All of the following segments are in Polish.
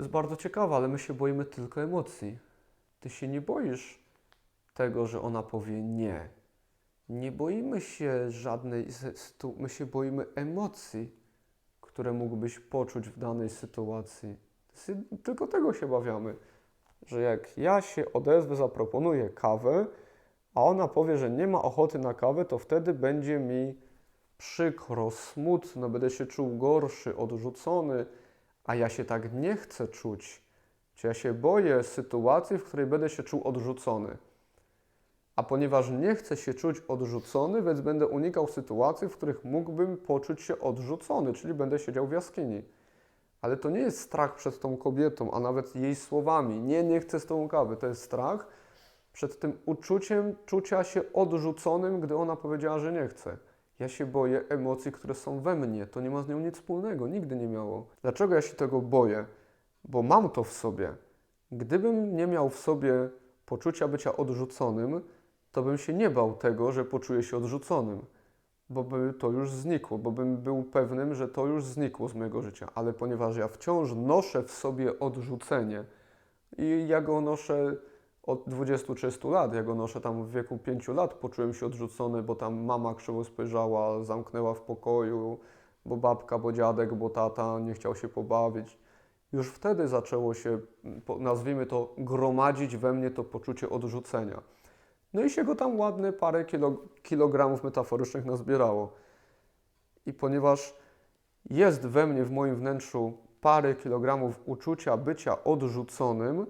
To jest bardzo ciekawe, ale my się boimy tylko emocji. Ty się nie boisz tego, że ona powie nie. Nie boimy się żadnej, my się boimy emocji, które mógłbyś poczuć w danej sytuacji. Tylko tego się bawiamy, że jak ja się odezwę, zaproponuję kawę, a ona powie, że nie ma ochoty na kawę, to wtedy będzie mi przykro, smutno, będę się czuł gorszy, odrzucony, a ja się tak nie chcę czuć. Czy ja się boję sytuacji, w której będę się czuł odrzucony. A ponieważ nie chcę się czuć odrzucony, więc będę unikał sytuacji, w których mógłbym poczuć się odrzucony, czyli będę siedział w jaskini. Ale to nie jest strach przed tą kobietą, a nawet jej słowami. Nie, nie chcę z tą kawy. To jest strach przed tym uczuciem czucia się odrzuconym, gdy ona powiedziała, że nie chce. Ja się boję emocji, które są we mnie. To nie ma z nią nic wspólnego, nigdy nie miało. Dlaczego ja się tego boję? Bo mam to w sobie. Gdybym nie miał w sobie poczucia bycia odrzuconym, to bym się nie bał tego, że poczuję się odrzuconym, bo by to już znikło, bo bym był pewnym, że to już znikło z mojego życia. Ale ponieważ ja wciąż noszę w sobie odrzucenie i ja go noszę od 20-30 lat, ja go noszę tam w wieku 5 lat, poczułem się odrzucony, bo tam mama krzywo spojrzała, zamknęła w pokoju, bo babka, bo dziadek, bo tata nie chciał się pobawić. Już wtedy zaczęło się, nazwijmy to, gromadzić we mnie to poczucie odrzucenia. No i się go tam ładne parę kilo, kilogramów metaforycznych nazbierało. I ponieważ jest we mnie, w moim wnętrzu, parę kilogramów uczucia bycia odrzuconym,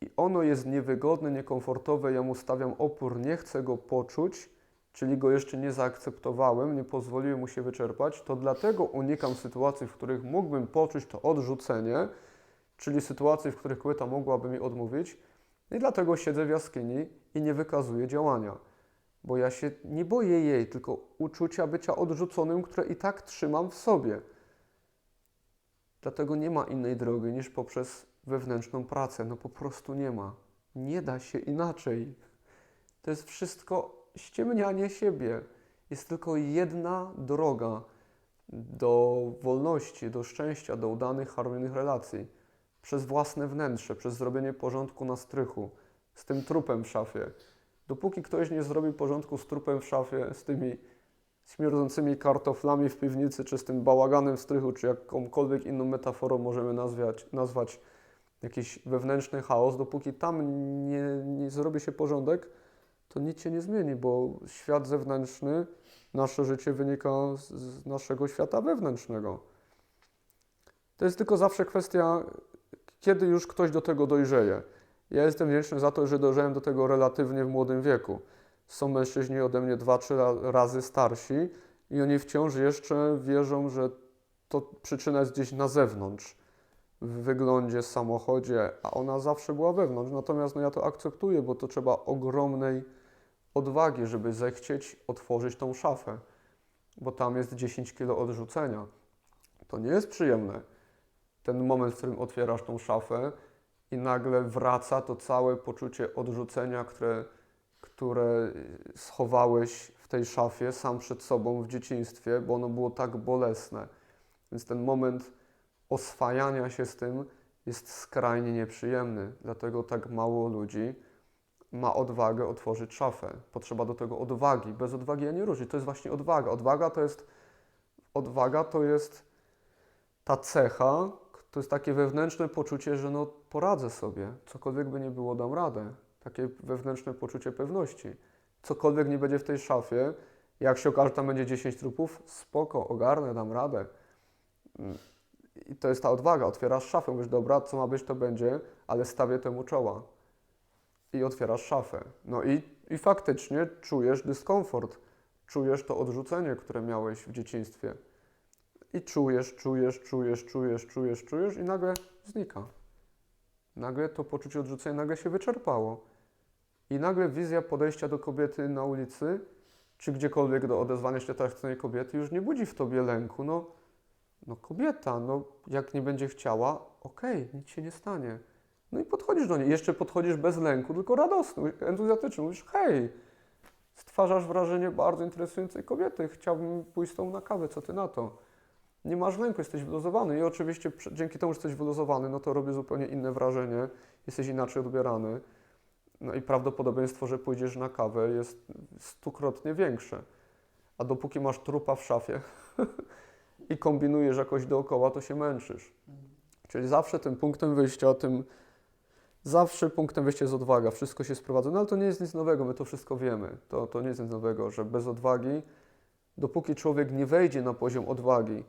i ono jest niewygodne, niekomfortowe, ja mu stawiam opór, nie chcę go poczuć, czyli go jeszcze nie zaakceptowałem, nie pozwoliłem mu się wyczerpać, to dlatego unikam sytuacji, w których mógłbym poczuć to odrzucenie, czyli sytuacji, w których kobieta mogłaby mi odmówić, i dlatego siedzę w jaskini i nie wykazuję działania. Bo ja się nie boję jej, tylko uczucia bycia odrzuconym, które i tak trzymam w sobie. Dlatego nie ma innej drogi niż poprzez wewnętrzną pracę. No po prostu nie ma. Nie da się inaczej. To jest wszystko ściemnianie siebie. Jest tylko jedna droga do wolności, do szczęścia, do udanych, harmonijnych relacji. Przez własne wnętrze, przez zrobienie porządku na strychu, z tym trupem w szafie. Dopóki ktoś nie zrobi porządku z trupem w szafie, z tymi śmierdzącymi kartoflami w piwnicy, czy z tym bałaganem w strychu, czy jakąkolwiek inną metaforą możemy nazwać, nazwać jakiś wewnętrzny chaos, dopóki tam nie, nie zrobi się porządek, to nic się nie zmieni, bo świat zewnętrzny, nasze życie wynika z, z naszego świata wewnętrznego. To jest tylko zawsze kwestia, kiedy już ktoś do tego dojrzeje. Ja jestem wdzięczny za to, że dojrzałem do tego relatywnie w młodym wieku. Są mężczyźni ode mnie dwa, trzy ra- razy starsi i oni wciąż jeszcze wierzą, że to przyczyna jest gdzieś na zewnątrz, w wyglądzie, samochodzie, a ona zawsze była wewnątrz. Natomiast no, ja to akceptuję, bo to trzeba ogromnej odwagi, żeby zechcieć otworzyć tą szafę, bo tam jest 10 kilo odrzucenia. To nie jest przyjemne. Ten moment, w którym otwierasz tą szafę i nagle wraca to całe poczucie odrzucenia, które, które schowałeś w tej szafie sam przed sobą w dzieciństwie, bo ono było tak bolesne. Więc ten moment oswajania się z tym jest skrajnie nieprzyjemny. Dlatego tak mało ludzi ma odwagę otworzyć szafę. Potrzeba do tego odwagi. Bez odwagi ja nie ruszę. To jest właśnie odwaga. Odwaga to jest, odwaga to jest ta cecha, to jest takie wewnętrzne poczucie, że no poradzę sobie. Cokolwiek by nie było, dam radę. Takie wewnętrzne poczucie pewności. Cokolwiek nie będzie w tej szafie, jak się okaże, tam będzie 10 trupów, spoko, ogarnę, dam radę. I to jest ta odwaga. Otwierasz szafę, mówisz, dobra, co ma być, to będzie, ale stawię temu czoła. I otwierasz szafę. No i, i faktycznie czujesz dyskomfort. Czujesz to odrzucenie, które miałeś w dzieciństwie. I czujesz, czujesz, czujesz, czujesz, czujesz, czujesz i nagle znika. Nagle to poczucie odrzucenia nagle się wyczerpało. I nagle wizja podejścia do kobiety na ulicy, czy gdziekolwiek do odezwania się tej kobiety już nie budzi w tobie lęku. No, no kobieta, no jak nie będzie chciała, okej, nic się nie stanie. No i podchodzisz do niej. Jeszcze podchodzisz bez lęku, tylko radosny, entuzjastyczny. Mówisz, hej, stwarzasz wrażenie bardzo interesującej kobiety. Chciałbym pójść z tą na kawę, co ty na to? Nie masz lęku, jesteś wyluzowany i oczywiście dzięki temu, że jesteś wyluzowany, no to robi zupełnie inne wrażenie, jesteś inaczej odbierany. No i prawdopodobieństwo, że pójdziesz na kawę jest stukrotnie większe. A dopóki masz trupa w szafie i kombinujesz jakoś dookoła, to się męczysz. Czyli zawsze tym punktem wyjścia, tym zawsze punktem wyjścia jest odwaga. Wszystko się sprowadza. No ale to nie jest nic nowego, my to wszystko wiemy. To, to nie jest nic nowego, że bez odwagi, dopóki człowiek nie wejdzie na poziom odwagi,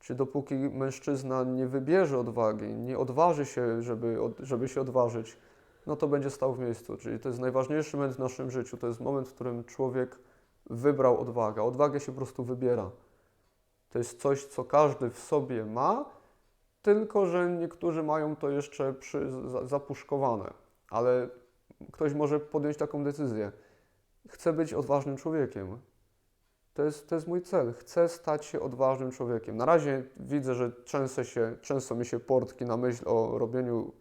czy dopóki mężczyzna nie wybierze odwagi, nie odważy się, żeby, żeby się odważyć, no to będzie stał w miejscu. Czyli to jest najważniejszy moment w naszym życiu. To jest moment, w którym człowiek wybrał odwagę. Odwagę się po prostu wybiera. To jest coś, co każdy w sobie ma, tylko że niektórzy mają to jeszcze przy, za, zapuszkowane. Ale ktoś może podjąć taką decyzję. Chcę być odważnym człowiekiem. To jest, to jest mój cel. Chcę stać się odważnym człowiekiem. Na razie widzę, że często, się, często mi się portki na myśl o robieniu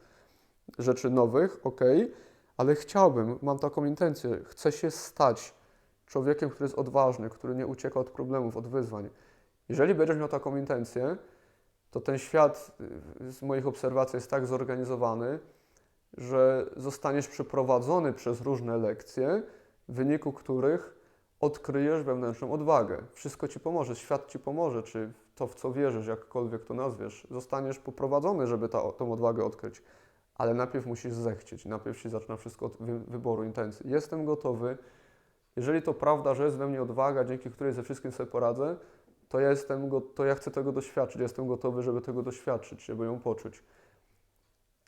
rzeczy nowych, ok, ale chciałbym, mam taką intencję, chcę się stać człowiekiem, który jest odważny, który nie ucieka od problemów, od wyzwań. Jeżeli będziesz miał taką intencję, to ten świat y, z moich obserwacji jest tak zorganizowany, że zostaniesz przeprowadzony przez różne lekcje, w wyniku których odkryjesz wewnętrzną odwagę. Wszystko ci pomoże, świat ci pomoże, czy to, w co wierzysz, jakkolwiek to nazwiesz. Zostaniesz poprowadzony, żeby ta, tą odwagę odkryć. Ale najpierw musisz zechcieć, najpierw się zaczyna wszystko od wy, wyboru intencji. Jestem gotowy. Jeżeli to prawda, że jest we mnie odwaga, dzięki której ze wszystkim sobie poradzę, to ja, jestem go, to ja chcę tego doświadczyć. Jestem gotowy, żeby tego doświadczyć, żeby ją poczuć.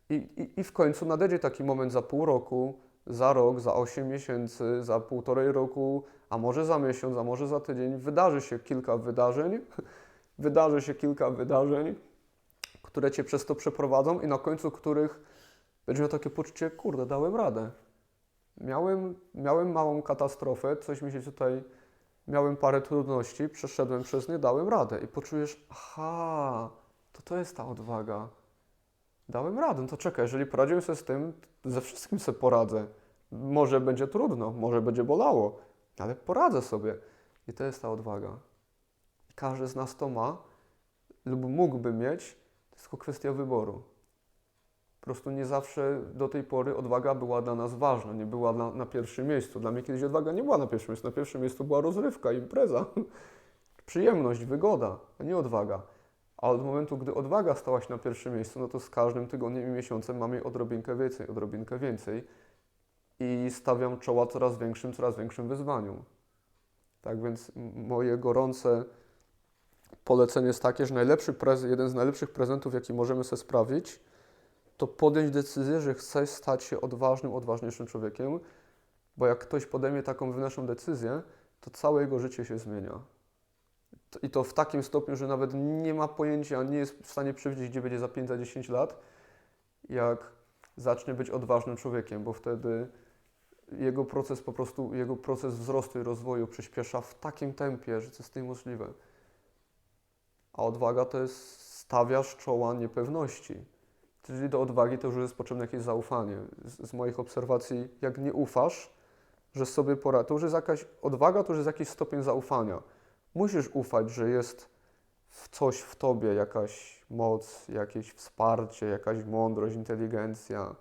I, i, I w końcu nadejdzie taki moment za pół roku, za rok, za 8 miesięcy, za półtorej roku, a może za miesiąc, a może za tydzień, wydarzy się kilka wydarzeń, wydarzy się kilka wydarzeń, które cię przez to przeprowadzą i na końcu których będziesz miał takie poczucie, kurde, dałem radę. Miałem, miałem małą katastrofę, coś mi się tutaj, miałem parę trudności, przeszedłem przez nie, dałem radę i poczujesz, aha, to to jest ta odwaga. Dałem radę, no to czekaj, jeżeli poradziłem sobie z tym, ze wszystkim sobie poradzę. Może będzie trudno, może będzie bolało, ale poradzę sobie. I to jest ta odwaga. Każdy z nas to ma lub mógłby mieć, to jest tylko kwestia wyboru. Po prostu nie zawsze do tej pory odwaga była dla nas ważna, nie była na, na pierwszym miejscu. Dla mnie kiedyś odwaga nie była na pierwszym miejscu. Na pierwszym miejscu była rozrywka, impreza, przyjemność, wygoda, a nie odwaga. A od momentu, gdy odwaga stała się na pierwszym miejscu, no to z każdym tygodniem i miesiącem mamy odrobinkę więcej, odrobinkę więcej i stawiam czoła coraz większym, coraz większym wyzwaniom. Tak więc moje gorące polecenie jest takie, że najlepszy jeden z najlepszych prezentów, jaki możemy sobie sprawić, to podjąć decyzję, że chcesz stać się odważnym, odważniejszym człowiekiem, bo jak ktoś podejmie taką wewnętrzną decyzję, to całe jego życie się zmienia. I to w takim stopniu, że nawet nie ma pojęcia, nie jest w stanie przewidzieć, gdzie będzie za 5, za 10 lat, jak zacznie być odważnym człowiekiem, bo wtedy jego proces po prostu, jego proces wzrostu i rozwoju przyspiesza w takim tempie, że to jest niemożliwe. A odwaga to jest stawiasz czoła niepewności. Czyli do odwagi to już jest potrzebne jakieś zaufanie. Z, z moich obserwacji, jak nie ufasz, że sobie poradzi, to już jest jakaś odwaga, to już jest jakiś stopień zaufania. Musisz ufać, że jest w coś w tobie jakaś moc, jakieś wsparcie, jakaś mądrość, inteligencja.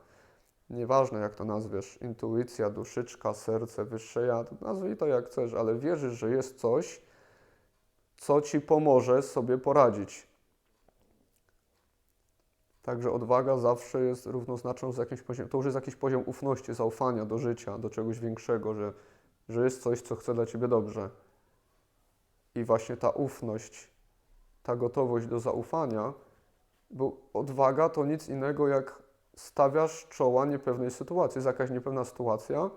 Nieważne jak to nazwiesz, intuicja, duszyczka, serce, wyższe ja, to nazwij to jak chcesz, ale wierzysz, że jest coś, co ci pomoże sobie poradzić. Także odwaga zawsze jest równoznaczną z jakimś poziomem, to już jest jakiś poziom ufności, zaufania do życia, do czegoś większego, że, że jest coś, co chce dla ciebie dobrze. I właśnie ta ufność, ta gotowość do zaufania, bo odwaga to nic innego jak stawiasz czoła niepewnej sytuacji. Jest jakaś niepewna sytuacja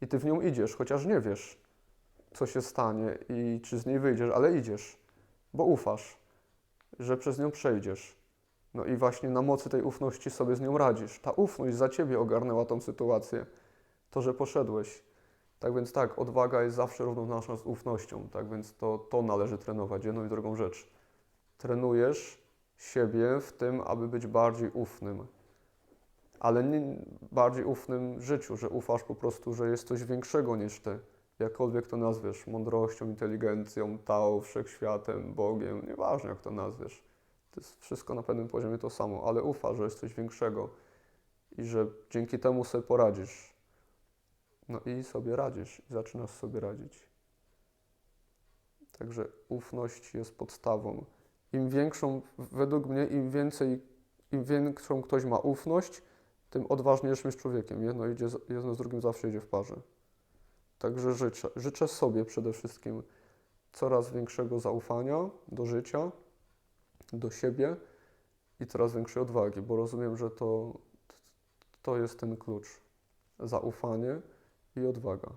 i ty w nią idziesz, chociaż nie wiesz, co się stanie i czy z niej wyjdziesz, ale idziesz, bo ufasz, że przez nią przejdziesz. No i właśnie na mocy tej ufności sobie z nią radzisz. Ta ufność za ciebie ogarnęła tą sytuację. To, że poszedłeś. Tak więc tak, odwaga jest zawsze równoznaczna z ufnością. Tak więc to, to należy trenować, jedną i drugą rzecz. Trenujesz siebie w tym, aby być bardziej ufnym. Ale nie bardziej ufnym życiu, że ufasz po prostu, że jest coś większego niż ty. jakkolwiek to nazwiesz, mądrością, inteligencją, Tao, wszechświatem, Bogiem, nieważne jak to nazwiesz. To jest wszystko na pewnym poziomie to samo, ale ufa, że jest coś większego i że dzięki temu sobie poradzisz. No i sobie radzisz, i zaczynasz sobie radzić. Także ufność jest podstawą. Im większą, według mnie, im więcej, im większą ktoś ma ufność, tym odważniejszym jest człowiekiem. Jedno, idzie, jedno z drugim zawsze idzie w parze. Także życzę, życzę sobie przede wszystkim coraz większego zaufania do życia, do siebie i coraz większej odwagi, bo rozumiem, że to, to jest ten klucz. Zaufanie i odwaga.